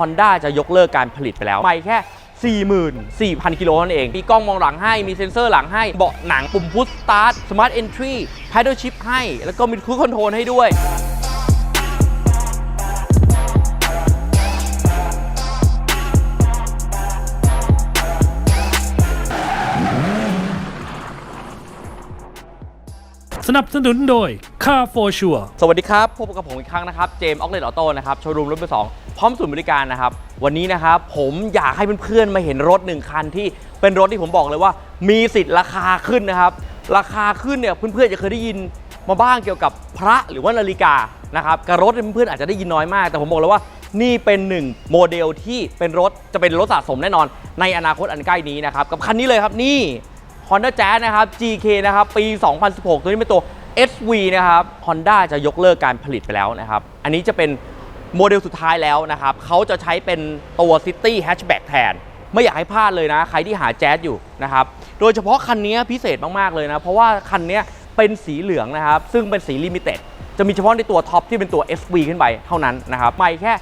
Honda จะยกเลิกการผลิตไปแล้วไม่แค่ 44,000 กิโลนั่นเอง มีกล้องมองหลังให้ มีเซ็นเซอร์หลังให้ เบาะหนังปุ่มพุชสตาร์ทสมาร์ทเอนทรีแพดเดิลชิพให้ แล้วก็มีครูคอนโทรลให้ด้วย นับสนุนโดย Car for Sure สวัสดีครับ พบกับผมอีกครั้งนะครับ เจมส์ออกเลตออโต้นะครับ โชว์รูมรถมือสองพร้อมศูนย์บริการนะครับ วันนี้นะครับ ผมอยากให้เพื่อนๆ มาเห็นรถหนึ่งคันที่เป็นรถที่ผมบอกเลยว่า มีสิทธิ์ราคาขึ้นนะครับ ราคาขึ้นเนี่ยเพื่อนๆจะเคยได้ยินมาบ้างเกี่ยวกับพระหรือว่านาฬิกานะครับกับรถเนี่ยเพื่อนๆอาจจะได้ยินน้อยมาก แต่ผมบอกเลยว่านี่เป็นหนึ่งโมเดลที่เป็นรถจะเป็นรถสะสมแน่นอน ในอนาคตอันใกล้นี้นะครับกับคันนี้เลยครับนี่ Honda Jazz นะครับ GK นะครับ ปี 2016 ตัวนี้เป็นตัว SV นะครับ Honda จะยกเลิกการผลิตไปแล้วนะครับ อันนี้จะเป็นโมเดลสุดท้ายแล้วนะครับ เขาจะใช้เป็นตัว City Hatchback แทน ไม่อยากให้พลาดเลยนะ ใครที่หาแจ๊สอยู่นะครับ โดยเฉพาะคันนี้พิเศษมาก ๆ เลยนะ เพราะว่าคันนี้เป็นสีเหลืองนะครับ ซึ่งเป็นสีลิมิเต็ด จะมีเฉพาะในตัวท็อปที่เป็นตัว SV ขึ้นไปเท่านั้นนะครับไม่แค่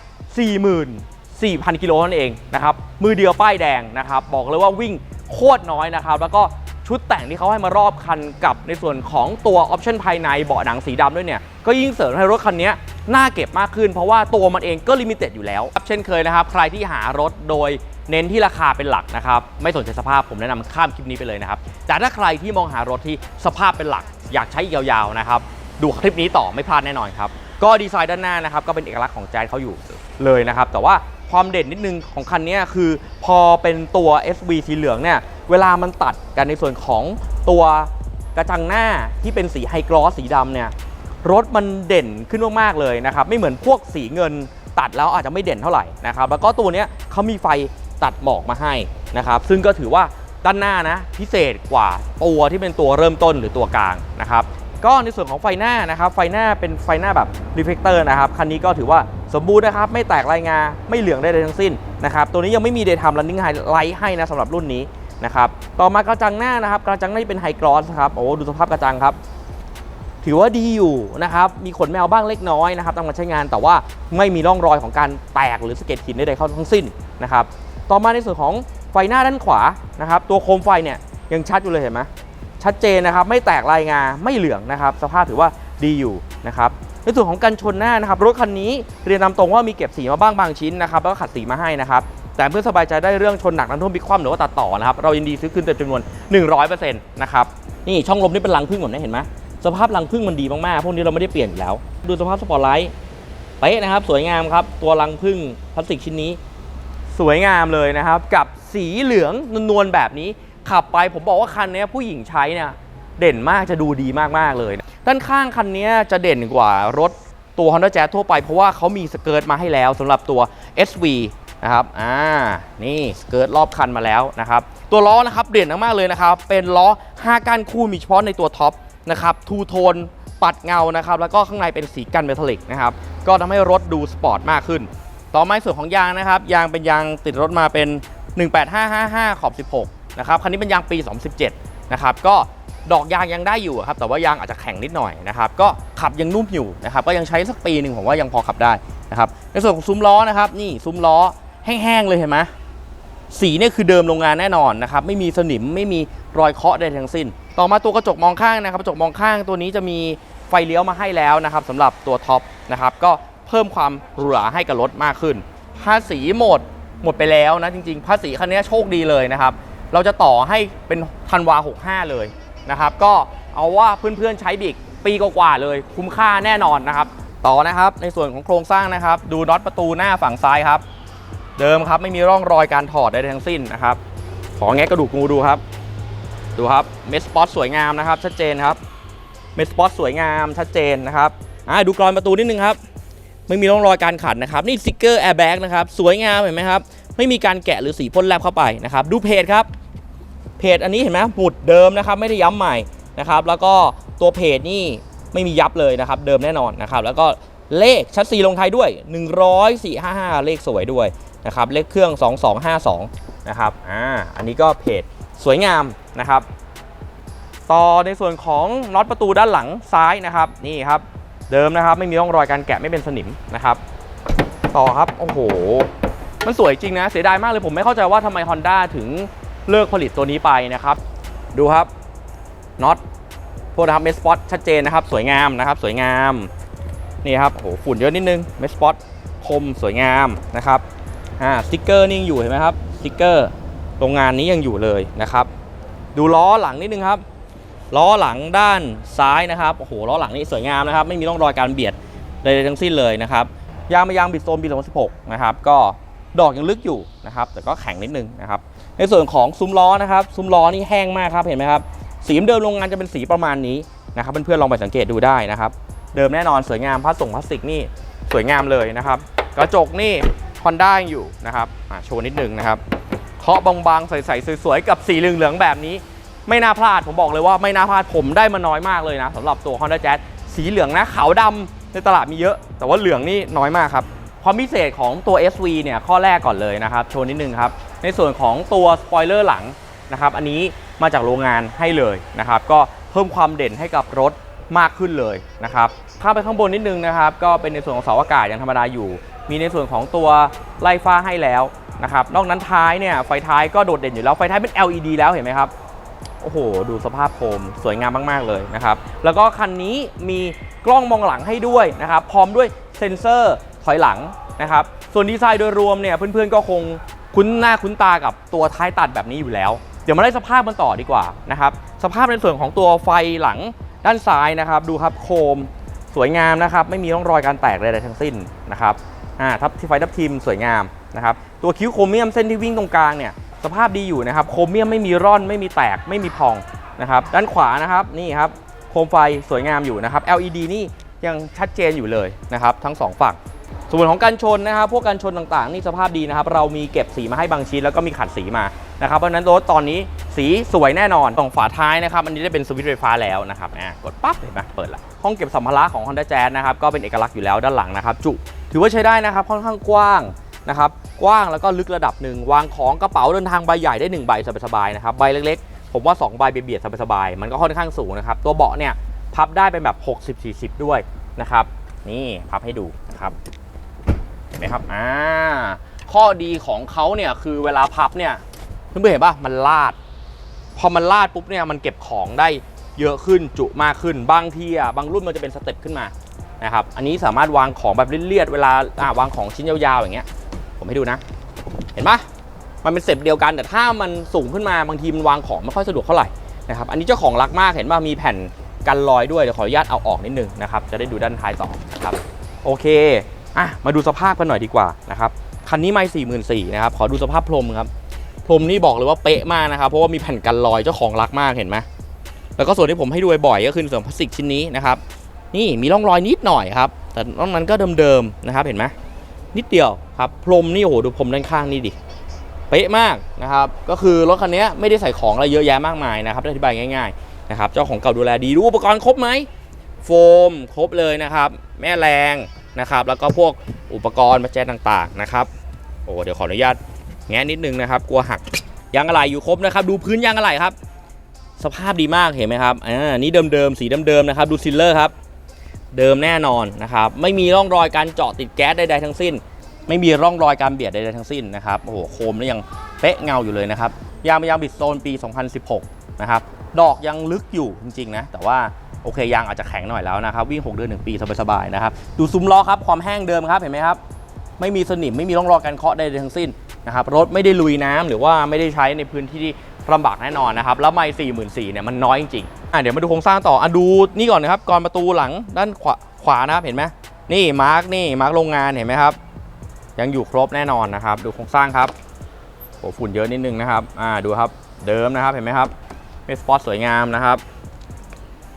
40,000 4,000 กิโลนั่นเองนะครับ มือเดียวป้ายแดงนะครับ บอกเลยว่าวิ่งโคตรน้อยนะครับ แล้วก็ ชุดแต่งที่เขาให้มารอบคันกับในส่วนของตัวออปชันภายในเบาะหนังสีดำด้วยเนี่ยก็ยิ่งเสริมให้รถคันนี้น่าเก็บมากขึ้นเพราะว่าตัวมันเองก็ลิมิเต็ดอยู่แล้ว เช่นเคยนะครับ ใครที่หารถโดยเน้นที่ราคาเป็นหลักนะครับ ไม่สนใจสภาพผมแนะนำข้ามคลิปนี้ไปเลยนะครับ แต่ถ้าใครที่มองหารถที่สภาพเป็นหลัก อยากใช้ยาวๆนะครับ ดูคลิปนี้ต่อไม่พลาดแน่นอนครับ ก็ดีไซน์ด้านหน้านะครับก็เป็นเอกลักษณ์ของแจ๊สเขาอยู่เลยนะครับ แต่ว่า ความเด่นนิดนึงของคันนี้คือพอเป็นตัว SV สีเหลืองเนี่ย เวลามันตัดกันในส่วนของตัวกระจังหน้าที่เป็นสีไฮกรอสสีดำเนี่ย รถมันเด่นขึ้นมากๆเลยนะครับ ไม่เหมือนพวกสีเงินตัดแล้วอาจจะไม่เด่นเท่าไหร่นะครับ แล้วก็ตัวนี้เขามีไฟตัดหมอกมาให้นะครับ ซึ่งก็ถือว่าด้านหน้านะพิเศษกว่าตัวที่เป็นตัวเริ่มต้นหรือตัวกลางนะครับ ก็ในส่วนของไฟหน้านะครับ ไฟหน้าเป็นไฟหน้าแบบรีเฟกเตอร์นะครับ คันนี้ก็ถือว่า สมบูรณ์นะครับ ไม่แตกลายงา ไม่เหลืองได้เลยทั้งสิ้นนะครับ ตัวนี้ยังไม่มี Daytime Running Light ให้นะสำหรับรุ่นนี้นะครับ ต่อมากระจังหน้านะครับ กระจังหน้าเป็นไฮกรอสครับ โอ้ดูสภาพกระจังครับ ถือว่าดีอยู่นะครับ มีขนแมวบ้างเล็กน้อยนะครับตามการใช้งาน แต่ว่าไม่มีร่องรอยของการแตกหรือสะเก็ดหินใดๆเข้าทั้งสิ้นนะครับ ต่อมาในส่วนของไฟหน้าด้านขวานะครับ ตัวโคมไฟเนี่ยยังชัดอยู่เลยเห็นไหมชัดเจนนะครับ ไม่แตกลายงา ไม่เหลืองนะครับ สภาพถือว่าดีอยู่นะครับ ในส่วนของกันชนหน้านะครับรถคันนี้เรียนตาตรงว่ามีเก็บสีมาบ้างบางชิ้นนะครับแล้วก็ขัดสีมาให้นะครับแต่เพื่อสบายใจได้เรื่องชนหนักน้ำท่วมพลิกคว่ำหรือว่าตัดต่อนะครับเรายินดีซื้อคืนเต็มจำนวน 100%นะครับนี่ช่องลมนี่เป็นรังพึ่งหมดนะเห็นไหมสภาพรังพึ่งมันดีมากๆพวกนี้เราไม่ได้เปลี่ยนอยู่แล้ว ดูสภาพสปอร์ตไลท์เป๊ะนะครับสวยงามครับตัวรังพึ่งพลาสติกชิ้นนี้ สวยงามเลยนะครับ กับสีเหลืองนวลๆแบบนี้ ขับไปผมบอกว่าคันนี้ผู้หญิงใช้เนี่ยเด่นมากจะดูดีมากๆเลย ด้านข้างคันนี้จะเด่นกว่ารถตัว Honda Jazz ทั่วไปเพราะว่าเขามีสเกิร์ตมาให้แล้วสำหรับตัว SV นะครับ อ่า นี่สเกิร์ตรอบคันมาแล้วนะครับ ตัวล้อนะครับเด่นมากๆเลยนะครับ เป็นล้อ 5ก้านคู่มีเฉพาะในตัวท็อปนะครับ ทูโทน ปัดเงานะครับ แล้วก็ข้างในเป็นสีกันเมทัลลิกนะครับ ก็ทำให้รถดูสปอร์ตมากขึ้น ต่อมาส่วนของยางนะครับ ยางเป็นยางติดรถมาเป็น 18555 ขอบ 16 นะครับ คันนี้เป็นยางปี 2017 นะครับ ก็ ดอกยางยังได้อยู่ครับแต่ว่ายางอาจจะแข็งนิดหน่อยนะครับก็ขับยังนุ่มอยู่นะครับก็ยังใช้สักปีหนึ่งผมว่ายังพอขับได้นะครับในส่วนของซุ้มล้อนะครับนี่ซุ้มล้อแห้งๆเลยเห็นไหมสีเนี่ยคือเดิมโรงงานแน่นอนนะครับไม่มีสนิมไม่มีรอยเคาะใดทั้งสิ้น ต่อมาตัวกระจกมองข้างนะครับกระจกมองข้างตัวนี้จะมีไฟเลี้ยวมาให้แล้วนะครับสำหรับตัวท็อปนะครับก็เพิ่มความหรูหราให้กับรถมากขึ้นภาษีหมดหมดไปแล้วนะจริงๆภาษีคันนี้โชคดีเลยนะครับเราจะต่อให้เป็นธันวา65 เลย นะครับก็เอาว่าเพื่อนๆใช้บิกปีกว่าๆเลย คุ้มค่าแน่นอนนะครับ ต่อนะครับในส่วนของโครงสร้างนะครับ ดูน็อตประตูหน้าฝั่งซ้ายครับ เดิมครับไม่มีร่องรอยการถอดใดทั้งสิ้นนะครับขอแงะกระดูกงูดูครับ ดูครับเมสปอตสวยงามนะครับ ชัดเจนครับเมสปอตสวยงามชัดเจนนะครับอ่าดูกรอนประตูนิดนึงครับไม่มีร่องรอยการขัดนะครับนี่สติกเกอร์แอร์แบ็กนะครับสวยงามเห็นไหมครับไม่มีการแกะหรือสีพ่นแลบเข้าไปนะครับดูเพจครับ เพจอันนี้เห็นไหมหมุดเดิมนะครับไม่ได้ย้ำใหม่นะครับแล้วก็ตัวเพจนี่ไม่มียับเลยนะครับเดิมแน่นอนนะครับแล้วก็เลขชัดซีลงไทยด้วย 10455 เลขสวยด้วยนะครับเลขเครื่อง 2252นะครับอ่าอันนี้ก็เพจสวยงามนะครับ ต่อในส่วนของน็อตประตูด้านหลังซ้ายนะครับนี่ครับเดิมนะครับไม่มีร่องรอยการแกะไม่เป็นสนิมนะครับ ต่อครับโอ้โห มันสวยจริงนะเสียดายมากเลยผมไม่เข้าใจว่าทำไม Honda ถึง เลิกผลิตตัวนี้ไปนะครับ ดูครับน็อตพวกนะครับเมสปอตชัดเจนนะครับ สวยงามนะครับ สวยงามนี่ครับโหฝุ่นเยอะนิดนึงเมสปอตคมสวยงามนะครับอ่าสติกเกอร์นี่ยังอยู่เห็นไหมครับสติกเกอร์โรงงานนี้ยังอยู่เลยนะครับ ดูล้อหลังนิดนึงครับ ล้อหลังด้านซ้ายนะครับโอ้โหล้อหลังนี่สวยงามนะครับ ไม่มีร่องรอยการเบียดใดๆทั้งสิ้นเลยนะครับยางมายางบิดโซนปี2016 นะครับ ก็ดอกยังลึกอยู่นะครับ แต่ก็แข็งนิดนึงนะครับ ในส่วนของซุ้มล้อนะครับซุ้มล้อนี่แห้งมากครับเห็นไหมครับสีเดิมโรงงานจะเป็นสีประมาณนี้นะครับเพื่อนๆลองไปสังเกตดูได้นะครับเดิมแน่นอนสวยงามพลาสติกพลาสติกนี่สวยงามเลยนะครับกระจกนี่ฮอนด้าอยู่นะครับโชว์นิดนึงนะครับเคาะบางๆใสๆสวยๆกับสีเหลืองๆแบบนี้ ไม่น่าพลาดผมบอกเลยว่าไม่น่าพลาดผมได้มาน้อยมากเลยนะสำหรับตัว Honda Jazz สีเหลืองนะขาวดำในตลาดมีเยอะ แต่ว่าเหลืองนี่น้อยมากครับความพิเศษของตัว SV เนี่ยข้อแรกก่อนเลยนะครับ โชว์นิดนึงครับ ในส่วนของตัวสปอยเลอร์หลังนะครับอันนี้มาจากโรงงานให้เลยนะครับก็เพิ่มความเด่นให้กับรถมากขึ้นเลยนะครับข้ามไปข้างบนนิดนึงนะครับก็เป็นในส่วนของเสาอากาศยังธรรมดาอยู่ มีในส่วนของตัวไล่ฟ้าให้แล้วนะครับนอกนั้นท้ายเนี่ยไฟท้ายก็โดดเด่นอยู่แล้วไฟท้ายเป็น LED แล้วเห็นไหมครับโอ้โห ดูสภาพโคมสวยงามมาก ๆ เลยนะครับ แล้วก็คันนี้มีกล้องมองหลังให้ด้วยนะครับ พร้อมด้วยเซ็นเซอร์ถอยหลังนะครับ ส่วนดีไซน์โดยรวมเนี่ยเพื่อน ๆ ก็คง คุ้นหน้าคุ้นตากับตัวท้ายตัดแบบนี้อยู่แล้ว เดี๋ยวมาได้สภาพมันต่อดีกว่านะครับสภาพในส่วนของตัวไฟหลังด้านซ้ายนะครับดูครับโคมสวยงามนะครับไม่มีร่องรอยการแตกใดๆทั้งสิ้นนะครับอ่าทับที่ไฟทับทิมสวยงามนะครับตัวคิ้วโครเมียมเส้นที่วิ่งตรงกลางเนี่ยสภาพดีอยู่นะครับโครเมียมไม่มีร่อนไม่มีแตกไม่มีพองนะครับด้านขวานะครับนี่ครับโคมไฟสวยงามอยู่นะครับ LED นี่ยังชัดเจนอยู่เลยนะครับทั้งสองฝั่ง ส่วนของการชนนะครับพวกการชนต่างๆนี่สภาพดีนะครับ เรามีเก็บสีมาให้บางชิ้นแล้วก็มีขัดสีมานะครับเพราะนั้นรถตอนนี้สีสวยแน่นอนตรงฝาท้ายนะครับอันนี้ได้เป็นสวิตช์ไฟฟ้าแล้วนะครับอะกดปั๊บเห็นไหมเปิดละห้องเก็บสัมภาระของ Honda Jazz นะครับก็เป็นเอกลักษณ์อยู่แล้วด้านหลังนะครับจุถือว่าใช้ได้นะครับค่อนข้างกว้างนะครับกว้างแล้วก็ลึกระดับหนึ่งวางของกระเป๋าเดินทางใบใหญ่ได้1ใบสบายๆนะครับใบเล็กๆ ผมว่า2ใบเบียดสบายๆมันก็ค่อนข้างสูงนะครับตัวเบาะเนี่ยพับได้เป็นแบบ 60-40 ด้วยนะครับนี่พับให้ดูนะครับ ไหมครับอ่าข้อดีของเขาเนี่ยคือเวลาพับเนี่ยเพื่อนๆเห็นป่ะมันลาด พอมันลาดปุ๊บเนี่ยมันเก็บของได้เยอะขึ้นจุมากขึ้นบางทีอะบางรุ่นมันจะเป็นสเต็ปขึ้นมานะครับอันนี้สามารถวางของแบบเลียดๆเวลาอ่าวางของชิ้นยาวๆอย่างเงี้ยผมให้ดูนะ เห็นปะมันเป็นสเต็ปเดียวกันแต่ถ้ามันสูงขึ้นมาบางทีมันวางของไม่ค่อยสะดวกเท่าไหร่นะครับอันนี้เจ้าของรักมากเห็นว่ามีแผ่นกันรอยด้วยเดี๋ยวขออนุญาตเอาออกนิดนึงนะครับจะได้ดูด้านท้ายต่อนะครับโอเค อะมาดูสภาพกันหน่อยดีกว่านะครับคันนี้ไม่สี่หมื่นสี่นะครับขอดูสภาพพรมครับพรมนี่บอกเลยว่าเป๊ะมากนะครับเพราะว่ามีแผ่นกันรอยเจ้าของรักมากเห็นไหมแล้วก็ส่วนที่ผมให้ดูบ่อยก็คือส่วนพลาสติกชิ้นนี้นะครับนี่มีร่องรอยนิดหน่อยครับ แต่นอกนั้นก็เดิมๆนะครับเห็นไหมนิดเดียวครับพรมนี่โอ้โหดูพรมด้านข้างนี่ดิเป๊ะมากนะครับก็คือรถคันนี้ไม่ได้ใส่ของอะไรเยอะแยะมากมายนะครับอธิบายง่ายๆนะครับเจ้าของเก่าดูแลดีดูอุปกรณ์ครบไหมโฟมครบเลยนะครับ แม่แรง นะครับ แล้วก็พวกอุปกรณ์มาแจต่างๆนะครับ โอ้เดี๋ยวขออนุญาตแงะนิดนึงนะครับ กลัวหักยางอะไหล่อยู่ครบนะครับ ดูพื้นยางอะไหล่ครับ สภาพดีมากเห็นไหมครับอ่านี่เดิมๆสีเดิมๆนะครับ ดูซิลเลอร์ครับ เดิมแน่นอนนะครับ ไม่มีร่องรอยการเจาะติดแก๊สใดๆทั้งสิ้น ไม่มีร่องรอยการเบียดใดๆทั้งสิ้นนะครับ โอ้โหโคมนี่ยังเป๊ะเงาอยู่เลยนะครับยางเป็นยางบิดโซนปี 2016 นะครับ ดอกยังลึกอยู่จริงๆนะ แต่ว่า โอเคยางอาจจะแข็งหน่อยแล้วนะครับ วิ่ง 6 เดือน 1 ปีสบายๆนะครับ ดูซุ้มล้อครับ ความแห้งเดิมครับ เห็นไหมครับ ไม่มีสนิม ไม่มีร่องรอยการเคาะใดๆทั้งสิ้นนะครับ รถไม่ได้ลุยน้ำหรือว่าไม่ได้ใช้ในพื้นที่ที่ลำบากแน่นอนนะครับ แล้วไม่4 4 0 0 0เนี่ยมันน้อยจริงๆอะเดี๋ยวมาดูโครงสร้างต่ออะดูนี่ก่อนนะครับก่อนประตูหลังด้านขวาขวานะครับเห็นไหมนี่มาร์กนี่มาร์กโรงงานเห็นไหมครับ ยังอยู่ครบแน่นอนนะครับ ดูโครงสร้างครับโอ้ฝุ่นเยอะนิดนึงนะครับอ่าดูครับเดิมนะครับเห็นไหมครับเมสปอตสวยงามนะครับ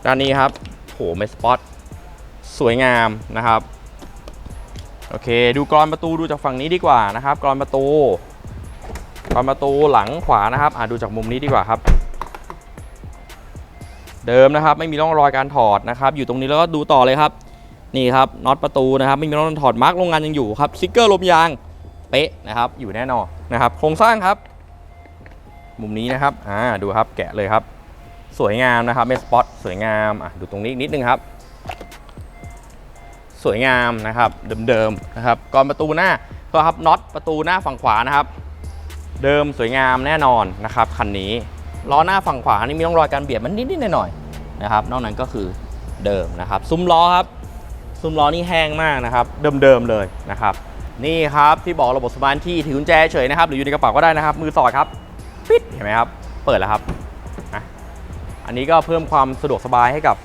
ด้านนี้ครับโหเมสปอตสวยงามนะครับ โอเค ดูกรอนประตูดูจากฝั่งนี้ดีกว่านะครับกรอนประตูกรอนประตูหลังขวานะครับอ่าดูจากมุมนี้ดีกว่าครับ เดิมนะครับไม่มีร่องรอยการถอดนะครับ อยู่ตรงนี้แล้วก็ดูต่อเลยครับ นี่ครับน็อตประตูนะครับ ไม่มีร่องรอยถอดมาร์กโรงงานยังอยู่ครับสติกเกอร์ลมยางเป๊ะนะครับ อยู่แน่นอนนะครับ โครงสร้างครับ มุมนี้นะครับอ่าดูครับแกะเลยครับ สวยงามนะครับเมสปอตสวยงามอะดูตรงนี้นิดนึงครับ สวยงามนะครับเดิมๆนะครับกรอนประตูหน้าก็ครับน็อตประตูหน้าฝั่งขวานะครับ เดิมสวยงามแน่นอนนะครับคันนี้ล้อหน้าฝั่งขวานี่มีร่องรอยการเบียดมันนิดๆหน่อยๆนะครับนอกนั้นก็คือเดิมนะครับ ซุ้มล้อครับ ซุ้มล้อนี่แห้งมากนะครับ เดิมๆเลยนะครับนี่ครับที่บอกระบบสมาร์ทที่ถือกุญแจเฉยนะครับหรืออยู่ในกระเป๋าก็ได้นะครับ มือสอดครับปิดเห็นไหมครับ เปิดแล้วครับ อันนี้ก็เพิ่มความสะดวกสบายให้กับ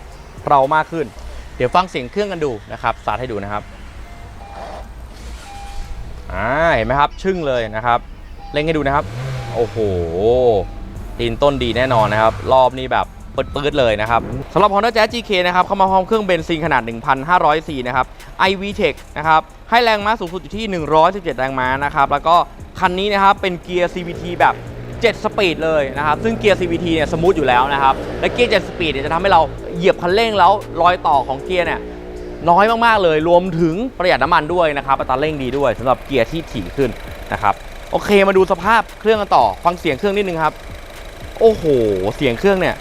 เรามากขึ้น เดี๋ยวฟังเสียงเครื่องกันดูนะครับสาธิตให้ดูนะครับอ่าเห็นไหมครับ ชึ่งเลยนะครับเล่งให้ดูนะครับ โอ้โหตีนต้นดีแน่นอนนะครับ รอบนี้แบบปืดๆเลยนะครับสำหรับ Honda Jazz GK นะครับเข้ามาพร้อมเครื่องเบนซินขนาด 1,500ซีนะครับ iVTEC นะครับให้แรงม้าสูงสุดอยู่ที่ 117 แรงม้านะครับ แล้วก็คันนี้นะครับเป็นเกียร์ CVT แบบ 7 สปีดเลยนะครับ ซึ่งเกียร์ CVT เนี่ยสมูทอยู่แล้วนะครับ และเกียร์ 7 สปีดเนี่ยจะทำให้เราเหยียบคันเร่งแล้วรอยต่อของเกียร์เนี่ยน้อยมาก ๆ เลย รวมถึงประหยัดน้ำมันด้วยนะครับ อัตราเร่งดีด้วยสำหรับเกียร์ที่ถี่ขึ้นนะครับ โอเค มาดูสภาพเครื่องกันต่อ ฟังเสียงเครื่องนิดนึงครับ โอ้โห เสียงเครื่องเนี่ย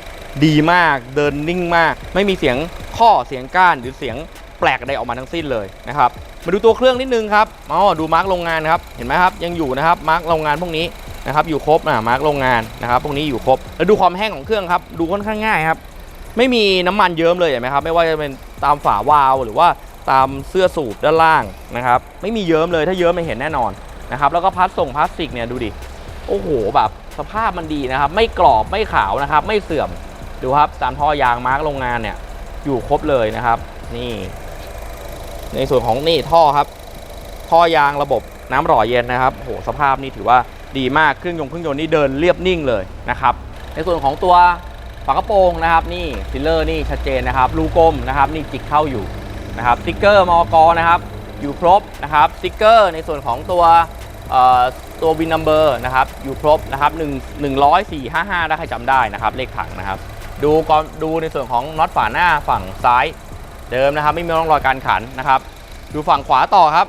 ดีมาก เดินนิ่งมาก ไม่มีเสียงข้อ เสียงก้าน หรือเสียงแปลกใดออกมาทั้งสิ้นเลยนะครับ มาดูตัวเครื่องนิดนึงครับอ๋อดูมาร์กโรงงานครับ เห็นไหมครับ ยังอยู่นะครับ มาร์กโรงงานพวกนี้ นะครับอยู่ครบอ่ามาร์กโรงงานนะครับพวกนี้อยู่ครบ แล้วดูความแห้งของเครื่องครับ ดูค่อนข้างง่ายครับ ไม่มีน้ำมันเยิ้มเลยเห็นไหมครับ ไม่ว่าจะเป็นตามฝาวาล์วหรือว่าตามเสื้อสูบด้านล่างนะครับ ไม่มีเยิ้มเลยถ้าเยิ้มไม่เห็นแน่นอนนะครับ แล้วก็พลาสส่งพลาสติกเนี่ยดูดิ โอ้โหแบบสภาพมันดีนะครับ ไม่กรอบไม่ขาวนะครับ ไม่เสื่อมดูครับตามท่อยางมาร์กโรงงานเนี่ย อยู่ครบเลยนะครับ นี่ ในส่วนของนี่ท่อครับ ท่อยางระบบน้ำหล่อเย็นนะครับโอ้โหสภาพนี่ถือว่า ดีมากเครื่องยนต์เครื่องยนต์นี่เดินเรียบนิ่งเลยนะครับในส่วนของตัวฝากระโปรงนะครับนี่ฟิลเลอร์นี่ชัดเจนนะครับรูกลมนะครับนี่จิกเข้าอยู่นะครับสติ๊กเกอร์มอกนะครับอยู่ครบนะครับสติ๊กเกอร์ในส่วนของตัวตัววินนัมเบอร์นะครับอยู่ครบนะครับ1 1 0 4 5 5ถ้าใครจำได้นะครับเลขถังนะครับดูก่อนดูในส่วนของน็อตฝาหน้าฝั่งซ้ายเดิมนะครับไม่มีร่องรอยการขันนะครับ ดูฝั่งขวาต่อครับ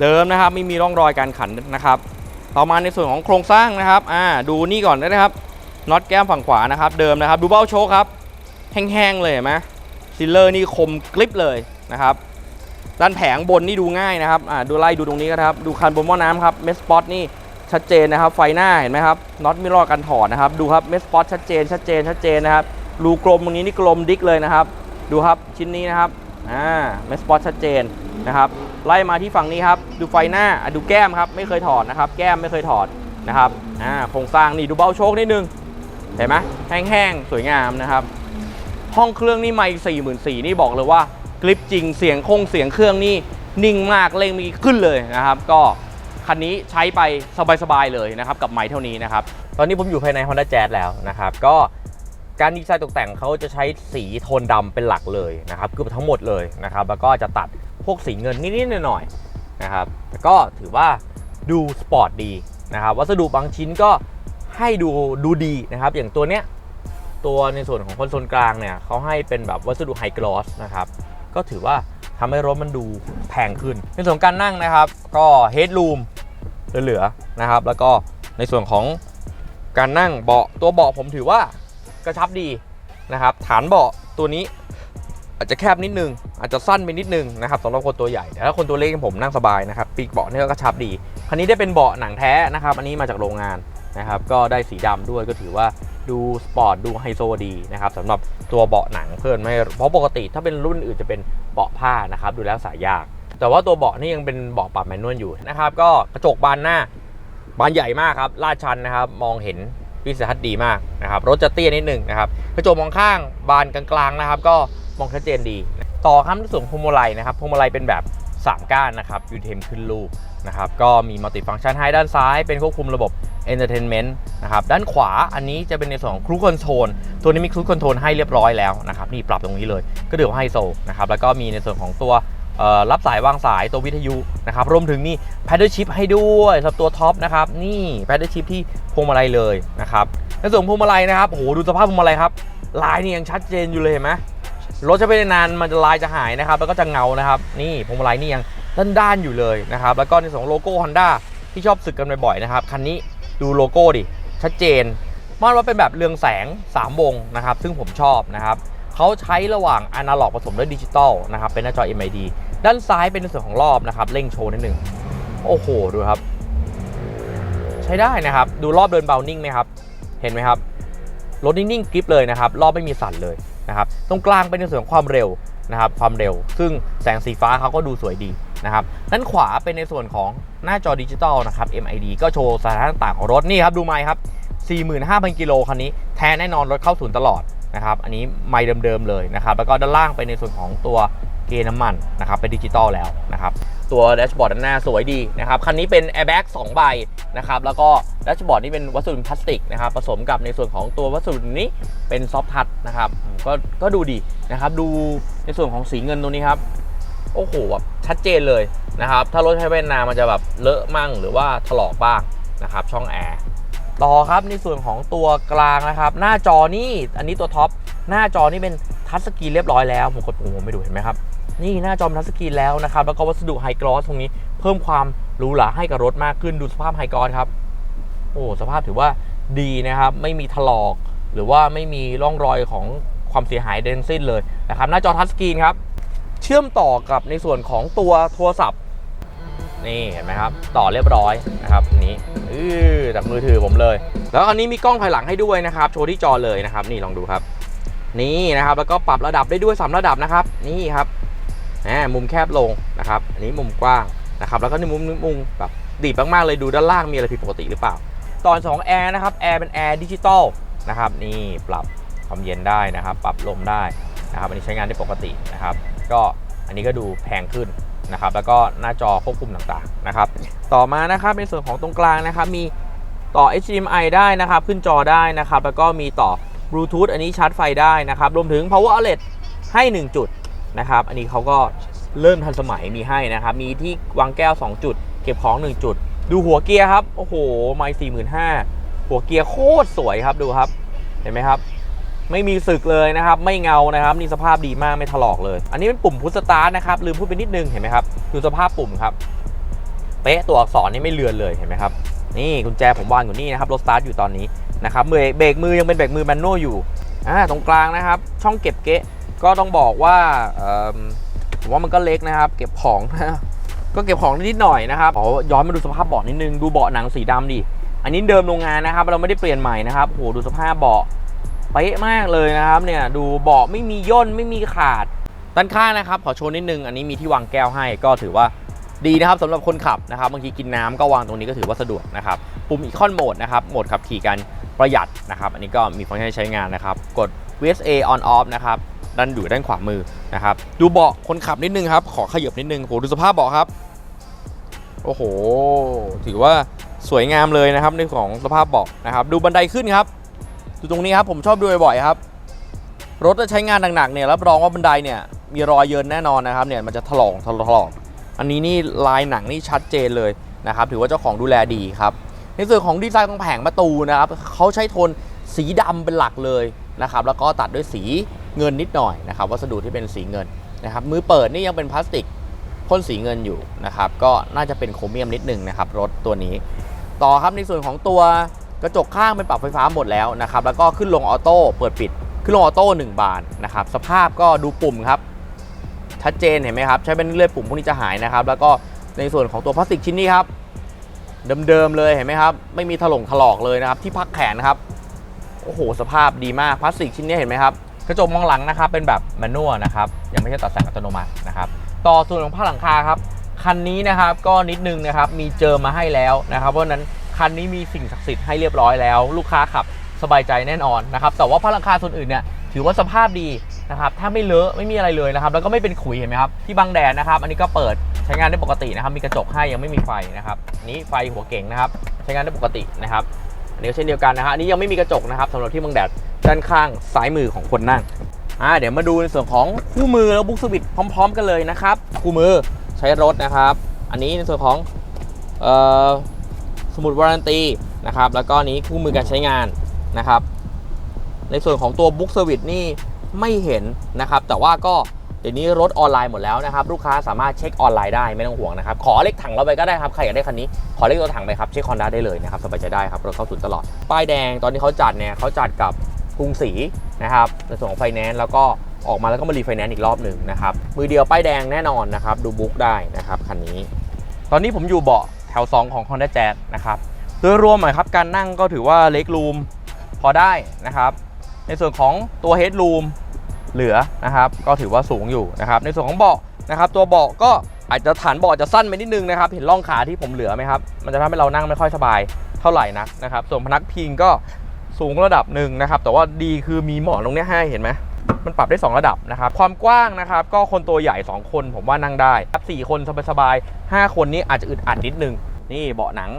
เดิมนะครับไม่มีร่องรอยการขันนะครับ ต่อมาในส่วนของโครงสร้างนะครับอ่าดูนี่ก่อนนะครับน็อตแก้มฝั่งขวานะครับ เดิมนะครับ ดูเบ้าโชคครับ แห้งๆเลยเห็นไหมซิลเลอร์นี่คมกริบเลยนะครับ ด้านแผงบนนี่ดูง่ายนะครับอ่าดูไล่ดูตรงนี้ก็ครับ ดูคันบนหม้อน้ำครับเมสปอตนี่ชัดเจนนะครับ ไฟหน้าเห็นไหมครับน็อตไม่รอดกันถอดนะครับ ดูครับเมสปอตชัดเจนชัดเจนชัดเจนนะครับรูกลมตรงนี้นี่กลมดิกเลยนะครับ ดูครับชิ้นนี้นะครับอ่าเมสปอตชัดเจนนะครับ ไล่มาที่ฝั่งนี้ครับดูไฟหน้าดูแก้มครับไม่เคยถอดนะครับแก้มไม่เคยถอดนะครับอ่าโครงสร้างนี่ดูเบ้าโชคนิดนึงเห็นไหมแห้งๆ สวยงามนะครับ ห้องเครื่องนี่ไม่สี่หมื่นสี่นี่บอกเลยว่ากริปจริงเสียงคงเสียงเครื่องนี่นิ่งมากเร่งมีขึ้นเลยนะครับ ก็คันนี้ใช้ไปสบายๆเลยนะครับ กับไม้เท่านี้นะครับ ตอนนี้ผมอยู่ภายใน Honda Jazz แล้วนะครับ ก็การดีไซน์ตกแต่งเขาจะใช้สีโทนดำเป็นหลักเลยนะครับเกือบทั้งหมดเลยนะครับ แล้วก็จะตัด พวกสีเงินนิดๆหน่อยๆนะครับแต่ก็ถือว่าดูสปอร์ตดีนะครับวัสดุบางชิ้นก็ให้ดูดูดีนะครับ อย่างตัวเนี้ยตัวในส่วนของคอนโซลกลางเนี่ยเขาให้เป็นแบบวัสดุไฮกลอสนะครับก็ถือว่าทำให้รถมันดูแพงขึ้น ในส่วนการนั่งนะครับ ก็เฮด o ูมเหลือๆนะครับ แล้วก็ในส่วนของการนั่งเบาะตัวเบาะผมถือว่ากระชับดีนะครับ ฐานเบาะตัวนี้อาจจะแคบนิดนึง อาจจะสั้นไปนิดนึงนะครับสำหรับคนตัวใหญ่แต่ถ้าคนตัวเล็กอย่างผมนั่งสบายนะครับปีกเบาะนี่ก็กระชับดีคันนี้ได้เป็นเบาะหนังแท้นะครับอันนี้มาจากโรงงานนะครับก็ได้สีดำด้วยก็ถือว่าดูสปอร์ตดูไฮโซดีนะครับสำหรับตัวเบาะหนังเพิ่มไม่เพราะปกติถ้าเป็นรุ่นอื่นจะเป็นเบาะผ้านะครับดูแล้วสายยาก แต่ว่าตัวเบาะนี่ยังเป็นเบาะปรับแมนนวลอยู่นะครับก็กระจกบานหน้าบานใหญ่มากครับลาดชันนะครับมองเห็นวิสัยทัศน์ดีมากนะครับรถจะเตี้ยนิดหนึ่งนะครับกระจกมองข้างบานกลางๆนะครับ ก็มองชัดเจนดี ต่อครับในส่วนของพวงมาลัยนะครับพวงมาลัยเป็นแบบ 3 ก้านนะครับยูเทมขึ้นลูกนะครับก็มีมัลติฟังก์ชันให้ด้านซ้ายเป็นควบคุมระบบ Entertainment นะครับด้านขวาอันนี้จะเป็นในส่วนของครูคอนโทรลตัวนี้มีครูคอนโทรลให้เรียบร้อยแล้วนะครับนี่ปรับตรงนี้เลยก็ถือว่าไฮโซนะครับแล้วก็มีในส่วนของตัวรับสายวางสายตัววิทยุนะครับรวมถึงนี่แพดเดิลชิพให้ด้วยสำหรับตัวท็อปนะครับนี่แพดเดิลชิพที่พวงมาลัยเลยนะครับในส่วนพวงมาลัยนะครับโอ้โหดูสภาพพวงมาลัยครับลายนี่ยังชัดเจนอยู่เลยเห็นไหม รถจะไปนานมันจะลายจะหายนะครับ แล้วก็จะเงานะครับนี่พวงมาลัยนี่ยังด้านๆอยู่เลยนะครับ แล้วก็ในส่วนของโลโก้ Honda ที่ชอบสึกกันบ่อยๆนะครับคันนี้ดูโลโก้ดิชัดเจนมองว่าเป็นแบบเรืองแสง 3 วงนะครับ ซึ่งผมชอบนะครับเขาใช้ระหว่างอนาล็อกผสมด้วยดิจิตอลนะครับ เป็นหน้าจอ MID ด้านซ้ายเป็นในส่วนของรอบนะครับเร่งโชว์นิดหนึ่งโอ้โห ดูครับ ใช้ได้นะครับ ดูรอบเดินเบานิ่งไหมครับ เห็นไหมครับรถนิ่งๆกริปเลยนะครับ รอบไม่มีสั่นเลย นะครับตรงกลางเป็นในส่วนของความเร็วนะครับความเร็ว ซึ่งแสงสีฟ้าเขาก็ดูสวยดีนะครับด้านขวาเป็นในส่วนของหน้าจอดิจิตอลนะครับ MID ก็โชว์สถานะต่างๆของรถนี่ครับดูไมค์ครับ 45,000 กิโลคันนี้แท้แน่นอนรถเข้าศูนย์ตลอดนะครับอันนี้ไม่เดิมๆเลยนะครับแล้วก็ด้านล่างเป็นในส่วนของตัวเกียร์น้ำมันนะครับเป็นดิจิตอลแล้วนะครับ ตัวแดชบอร์ดด้านหน้าสวยดีนะครับคันนี้เป็น Airbag 2ใบนะครับแล้วก็แดชบอร์ดนี่เป็นวัสดุพลาสติกนะครับผสมกับในส่วนของตัววัสดุนี้เป็นซอฟทัชนะครับก็ก็ดูดีนะครับดูในส่วนของสีเงินตรงนี้ครับโอ้โหแบบชัดเจนเลยนะครับถ้ารถใช้เว้นนานมันจะแบบเลอะมั่งหรือว่าถลอกบ้างนะครับช่องแอร์ต่อครับในส่วนของตัวกลางนะครับ หน้าจอนี่อันนี้ตัวท็อปหน้าจอนี่เป็นทัชสกรีนเรียบร้อยแล้วผมกดปุ่มผมไม่ดูเห็นไหมครับ นี่หน้าจอเป็นทัชสกรีนแล้วนะครับ แล้วก็วัสดุไฮกรอสตรงนี้เพิ่มความหรูหราให้กับรถมากขึ้นดูสภาพไฮกรอสครับโอ้สภาพถือว่าดีนะครับ ไม่มีถลอก หรือว่าไม่มีร่องรอยของความเสียหายเดนสิ้นเลยนะครับ หน้าจอทัชสกรีนครับ เชื่อมต่อกับในส่วนของตัวโทรศัพท์ นี่เห็นไหมครับ ต่อเรียบร้อยนะครับนนี้อือจากมือถือผมเลย แล้วอันนี้มีกล้องภายหลังให้ด้วยนะครับ โชว์ที่จอเลยนะครับ นี่ลองดูครับ นี่นะครับ แล้วก็ปรับระดับได้ด้วย 3 ระดับนะครับ นี่ครับ แหมมุมแคบลงนะครับ อันนี้มุมกว้างนะครับ แล้วก็ในมุมมุมแบบดีบมากๆเลยดูด้านล่างมีอะไรผิดปกติหรือเปล่า ตอน2แอร์นะครับแอร์เป็นแอร์ดิจิตอลนะครับนี่ปรับความเย็นได้นะครับ ปรับลมได้นะครับอันนี้ใช้งานได้ปกตินะครับ ก็อันนี้ก็ดูแพงขึ้นนะครับ แล้วก็หน้าจอควบคุมต่างๆนะครับ ต่อมานะครับในส่วนของตรงกลางนะครับ มีต่อ HDMI ได้นะครับ ขึ้นจอได้นะครับ แล้วก็มีต่อบลูทูธอันนี้ชาร์จไฟได้นะครับ รวมถึง power outlet ให้ 1 จุด นะครับ อันนี้เขาก็เริ่มทันสมัยมีให้นะครับ มีที่วางแก้ว 2 จุด เก็บของ 1 จุด ดูหัวเกียร์ครับ โอ้โห ไม่สี่หมื่นห้าหัวเกียร์โคตรสวยครับ ดูครับ เห็นไหมครับ ไม่มีสึกเลยนะครับ ไม่เงานะครับ นี่สภาพดีมาก ไม่ถลอกเลย อันนี้เป็นปุ่มพุชสตาร์ทนะครับ ลืมพูดไปนิดนึง เห็นไหมครับ ดูสภาพปุ่มครับ เป๊ะ ตัวอักษรนี่ไม่เลือนเลย เห็นไหมครับ นี่กุญแจผมวางอยู่นี่นะครับ รถสตาร์ทอยู่ตอนนี้นะครับเบรกเบรกมือยังเป็นเบรกมือแมนนวลอยู่ อ่า ตรงกลางนะครับ ช่องเก็บเกะ ก็ต้องบอกว่าผมว่ามันก็เล็กนะครับ เก็บของนะก็เก็บของนิดหน่อยนะครับขอย้อนมาดูสภาพเบาะนิดนึงดูเบาะหนังสีดำดิอันนี้เดิมโรงงานนะครับ เราไม่ได้เปลี่ยนใหม่นะครับโหดูสภาพเบาะเป๊ะมากเลยนะครับ เนี่ยดูเบาะไม่มีย่นไม่มีขาดด้านข้างนะครับขอโชว์นิดนึงอันนี้มีที่วางแก้วให้ก็ถือว่าดีนะครับสำหรับคนขับนะครับบางทีกินน้ำก็วางตรงนี้ก็ถือว่าสะดวกนะครับปุ่มอีคอนโหมดนะครับโหมดขับขี่กันประหยัดนะครับ อันนี้ก็มีฟังก์ชันให้ใช้งานนะครับ กด VSA on off นะครับ ด้านอยู่ด้านขวามือนะครับดูเบาะคนขับนิดนึงครับ ขอขยับนิดนึงโหดูสภาพเบาะครับ โอ้โห ถือว่าสวยงามเลยนะครับในของสภาพเบาะนะครับ ดูบันไดขึ้นครับดูตรงนี้ครับผมชอบดูบ่อยๆครับ รถจะใช้งานหนักๆเนี่ยรับรองว่าบันไดเนี่ยมีรอยเยินแน่นอนนะครับเนี่ยมันจะถลอกถลอกถลอกอันนี้นี่ลายหนังนี่ชัดเจนเลยนะครับถือว่าเจ้าของดูแลดีครับในส่วนของดีไซน์ของแผงประตูนะครับเขาใช้โทนสีดำเป็นหลักเลยนะครับแล้วก็ตัดด้วยสี เงินนิดหน่อยนะครับ วัสดุที่เป็นสีเงินนะครับ มือเปิดนี่ยังเป็นพลาสติกพ่นสีเงินอยู่นะครับ ก็น่าจะเป็นโครเมียมนิดหนึงนะครับรถตัวนี้ ต่อครับในส่วนของตัวกระจกข้างเป็นปรับไฟฟ้าหมดแล้วนะครับ แล้วก็ขึ้นลงออโต้เปิดปิด ขึ้นลงออโต้1บานนะครับ สภาพก็ดูปุ่มครับ ชัดเจนเห็นไหมครับ ใช้เป็นเลื่อยปุ่มพวกนี้จะหายนะครับ แล้วก็ในส่วนของตัวพลาสติกชิ้นนี้ครับ เดิมๆเลยเห็นไหมครับ ไม่มีถลงถลอกเลยนะครับ ที่พักแขนครับ โอ้โห สภาพดีมาก พลาสติกชิ้นนี้เห็นไหมครับ กระจกมองหลังนะครับเป็นแบบแมนนวลนะครับยังไม่ใช่ตัดแต่งอัตโนมัตินะครับต่อส่วนของผ้าหลังคาครับคันนี้นะครับก็นิดนึงนะครับมีเจอมาให้แล้วนะครับเพราะนั้นคันนี้มีสิ่งศักดิ์สิทธิ์ให้เรียบร้อยแล้ว ลูกค้าขับสบายใจแน่นอนนะครับแต่ว่าผ้าหลังคาส่วนอื่นเนี่ยถือว่าสภาพดีนะครับถ้าไม่เลอะไม่มีอะไรเลยนะครับแล้วก็ไม่เป็นขุยเห็นไหมครับที่บังแดดนะครับอันนี้ก็เปิดใช้งานได้ปกตินะครับมีกระจกให้ยังไม่มีไฟนะครับนี้ไฟหัวเก่งนะครับใช้งานได้ปกตินะครับอันนี้เช่นเดียวกันนะฮะอันนี้ยังไม่มีกระจกนะครับสำหรับที่บังแดด ด้านข้างซ้ายมือของคนนั่งอ่าเดี๋ยวมาดูในส่วนของคู่มือแล้วบุ๊กสวิตพร้อม ๆ กันเลยนะครับ คู่มือใช้รถนะครับ อันนี้ในส่วนของเอ่อสมุดวารันตีนะครับ แล้วก็นนี้คู่มือการใช้งานนะครับ ในส่วนของตัวบุ๊กสวิตนี่ไม่เห็นนะครับ แต่ว่าก็เดี๋ยวนี้รถออนไลน์หมดแล้วนะครับ ลูกค้าสามารถเช็คออนไลน์ได้ไม่ต้องห่วงนะครับ ขอเลขถังเราไปก็ได้ครับ ใครอยากได้คันนี้ ขอเลขตัวถังไปครับ เช็คคอนด้าได้เลยนะครับสบายใจได้ครับรถเข้าศูนย์ตลอด ป้ายแดงตอนที่เขาจัดเนี่ยเขาจัดกับ กรุงศรีนะครับในส่วนของไฟแนนซ์แล้วก็ออกมาแล้วก็มารีไฟแนนซ์อีกรอบหนึ่งนะครับมือเดียวป้ายแดงแน่นอนนะครับดูบุ๊กได้นะครับคันนี้ ตอนนี้ผมอยู่เบาะแถว 2 ของ Honda Jazz นะครับโดยรวมหน่อยครับการนั่งก็ถือว่าเล็กรูมพอได้นะครับ ในส่วนของตัว Head Room เหลือนะครับก็ถือว่าสูงอยู่นะครับในส่วนของเบาะนะครับตัวเบาะก็อาจจะฐานเบาะจะสั้นไปนิดนึงนะครับเห็นร่องขาที่ผมเหลือไหมครับมันจะทำให้เรานั่งไม่ค่อยสบายเท่าไหร่นักนะครับส่วนพนักพิงก็ สูงระดับหนึ่งนะครับแต่ว่าดีคือมีหมอนตรงนี้ให้เห็นไหมมันปรับได้ 2 ระดับนะครับความกว้างนะครับก็คนตัวใหญ่ 2 คนผมว่านั่งได้ครับ4คนสบายๆ5คนนี้อาจจะอึดอัดนิดนึง นี่เบาะหนัง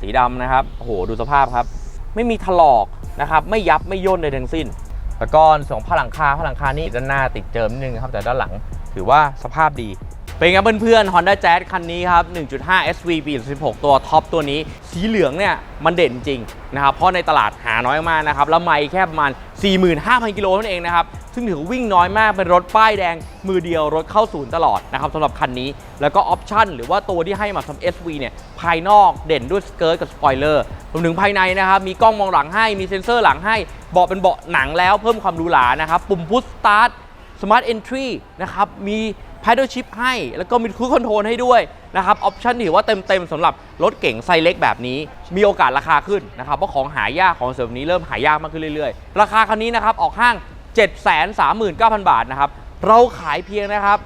สีดำนะครับโอ้โหดูสภาพครับ ไม่มีถลอกนะครับไม่ยับไม่ย่นใดทั้งสิ้นแล้วก็สองผ้าหลังคาผ้าหลังคานี่ด้านหน้าติดเจิมนิดนึงครับแต่ด้านหลังถือว่าสภาพดี เป็นไงเพื่อนๆ Honda Jazz คันนี้ครับ 1.5 SV ปี 16 ตัวท็อปตัวนี้ สีเหลืองเนี่ย มันเด่นจริงนะครับ เพราะในตลาดหาน้อยมากนะครับ แล้วไม่แค่ประมาณ 45,000 กิโลนั่นเองนะครับ ซึ่งถือวิ่งน้อยมาก เป็นรถป้ายแดง มือเดียวรถเข้าศูนย์ตลอดนะครับสำหรับคันนี้ แล้วก็ออปชั่นหรือว่าตัวที่ให้มาสำหรับ SV เนี่ย ภายนอกเด่นด้วยสเกิร์ตกับสปอยเลอร์รวมถึงภายในนะครับ มีกล้องมองหลังให้ มีเซ็นเซอร์หลังให้ เบาะเป็นเบาะหนังแล้วเพิ่มความหรูหรานะครับ ปุ่มพุชสตาร์ท Smart Entry นะครับ มี Paddle Shift ให้ แล้วก็มี Cruise Control ให้ด้วยนะครับออปชันถือว่าเต็มๆสำหรับรถเก๋งไซส์เล็กแบบนี้ มีโอกาสราคาขึ้นนะครับเพราะของหายากของเสริมนี้เริ่มหายากมากขึ้นเรื่อยๆ ราคาคันนี้นะครับออกห้าง 739,000 บาทนะครับเราขายเพียงนะครับ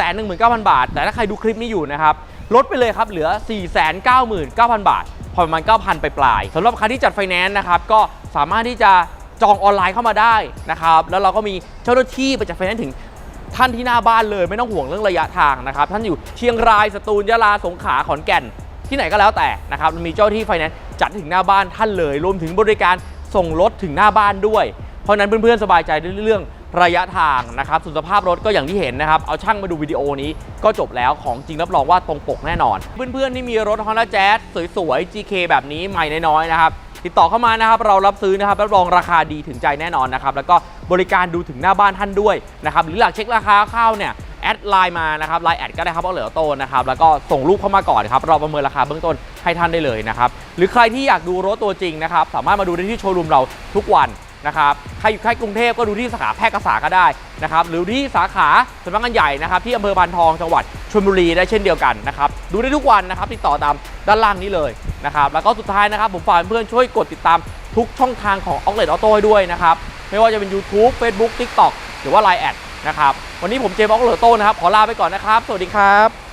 519,000 บาท แต่ถ้าใครดูคลิปนี้อยู่นะครับลดไปเลยครับเหลือ 499,000 บาทพอประมาณ 9,000 ไปปลายๆสำหรับใครที่จัดไฟแนนซ์นะครับก็สามารถที่จะจองออนไลน์เข้ามาได้นะครับแล้วเราก็มีเจ้าหน้าที่ไปจัดไฟแนนซ์ถึง ท่านที่หน้าบ้านเลยไม่ต้องห่วงเรื่องระยะทางนะครับ ท่านอยู่เชียงรายสตูลยะลาสงขลาขอนแก่น ที่ไหนก็แล้วแต่นะครับมีเจ้าที่ไฟแนนซ์จัดถึงหน้าบ้านท่านเลยรวมถึงบริการส่งรถถึงหน้าบ้านด้วย เพราะนั้นเพื่อนๆสบายใจเรื่องระยะทางนะครับส่วนสภาพรถก็อย่างที่เห็นนะครับ เอาช่างมาดูวิดีโอนี้ก็จบแล้วของจริงรับรองว่าตรงปกแน่นอน เพื่อนๆที่มีรถ Honda Jazz สวยๆ GK แบบนี้ใหม่น้อยๆนะครับ ติดต่อเข้ามานะครับเรารับซื้อนะครับรับรองราคาดีถึงใจแน่นอนนะครับแล้วก็บริการดูถึงหน้าบ้านท่านด้วยนะครับหรือหลักเช็คราคาข้าวเนี่ยแอดไลน์มานะครับไลน์แอดก็ได้ครับเอาเหลือโตนะครับแล้วก็ส่งรูปเข้ามาก่อนครับเราประเมินราคาเบื้องต้นให้ท่านได้เลยนะครับหรือใครที่อยากดูรถตัวจริงนะครับสามารถมาดูได้ที่โชว์รูมเราทุกวัน นะครับ ใครอยู่ใกล้กรุงเทพก็ดูที่สาขาแพร่กษาก็ได้นะครับ หรือที่สาขาสำนักงานใหญ่นะครับที่อำเภอพานทองจังหวัดชลบุรีได้เช่นเดียวกันนะครับ ดูได้ทุกวันนะครับ ติดต่อตามด้านล่างนี้เลยนะครับ แล้วก็สุดท้ายนะครับผมฝากเพื่อนๆช่วยกดติดตามทุกช่องทางของ o u t l e t Auto ให้ด้วยนะครับ ไม่ว่าจะเป็น YouTube Facebook TikTok หรือว่า Line แอดนะครับ วันนี้ผมเจมส์ออกเลอโต้นะครับ ขอลาไปก่อนนะครับ สวัสดีครับ